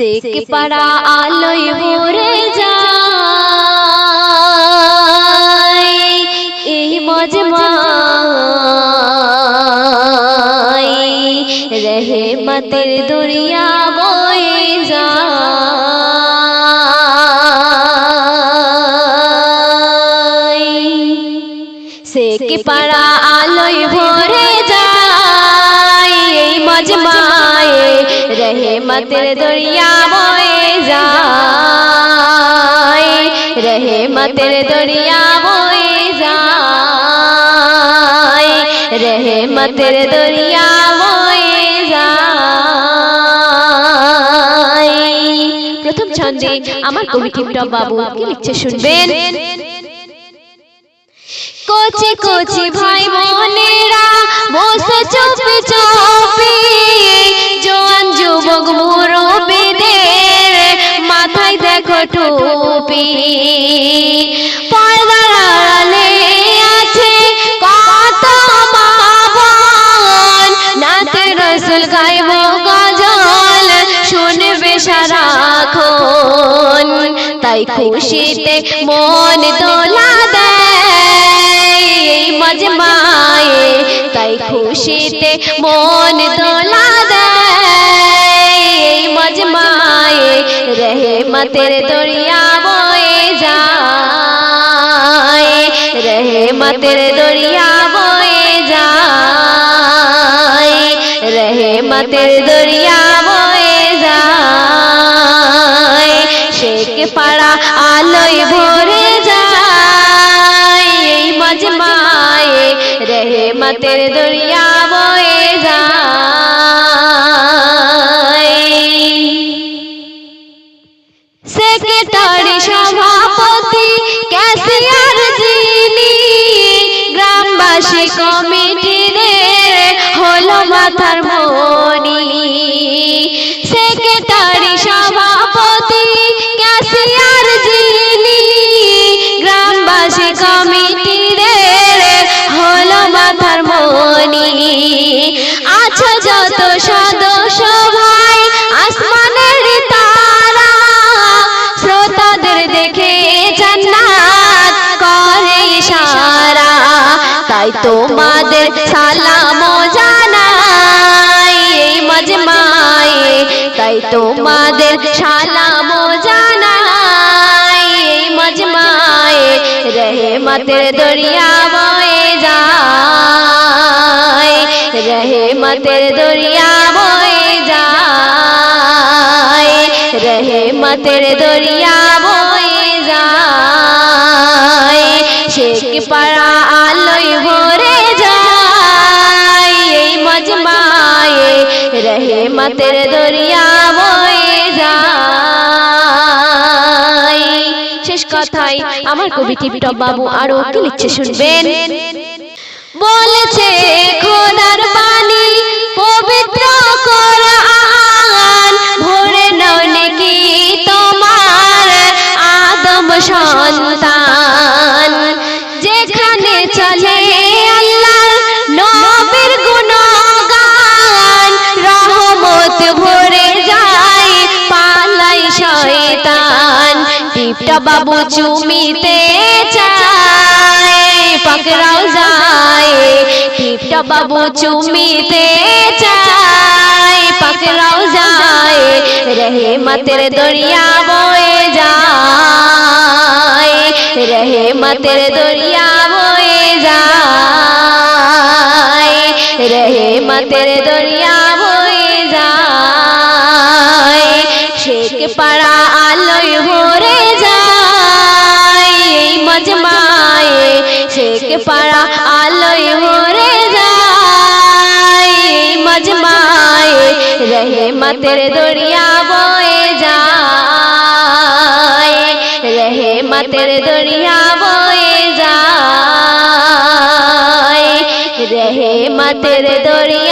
সেক পাড়া আলোয় ভরে যায় এই মজমাই রহমতের দুনিয়া বয়ে যায় সেক পাড়া আলোয় ভরে যায় এই মজমায়ে রহমতের দরিয়া বয়ে যায়, রহমতের দরিয়া বয়ে যায়, রহমতের দরিয়া বয়ে যায়। প্রথম ছন্দে আমার কবি টিপটপ বাবু কি লিখছে শুনবেন? কোচি কোচি ভাই বোনেরা টুপি পর্দার আড়ালে আছে কত মা বোন নাতে রসুল গাইব গজল, শুনবে সারাক্ষণ। তাই খুশিতে মন দোলা দেয় মজমায়ে। তাই খুশিতে মন দোলা দেয় দরিয়া রহমতের দরিয়া বয়ে যায়। রহমতের দরিয়া বয়ে যায়। শেখ পাড়া আলোয় ভরে যায়। এই মজমায়ে রহমতের দরিয়া কমিটিদের হলো মাথার তাই তোমাদের সালাম জানাই এই মজমায়ে। তাই তোমাদের সালাম জানাই এই মজমায়ে। রহমতের দরিয়া বয়ে যায়। রহমতের দরিয়া বয়ে যায়। রহমতের দরিয়া বয়ে যায়। শেখ পাড়া রহমতের দরিয়া বয়ে যায় শেষ কথাই আমার কবি টিপটপ বাবু আরও কি লিখছে শুনবেন? বলেছে, খোদার বাণী টিপটা বাবু চুমিতে চায়, পাকড়াও যায়। টিপটা বাবু চুমিতে চায়, পাকড়াও যায়। রহে রহমতের দরিয়া বয়ে যায়। রহে রহমতের দরিয়া বয়ে যায়। রহে রহমতের দরিয়া বয়ে যায়। শেখ পাড়া মজমায়ে শেখ পাড়া আলোয় ভরে যায় এই মজমায়ে রহমতের দরিয়া বয়ে যায় রহমতের দরিয়া বয়ে যায় রহমতের দরিয়া বয়ে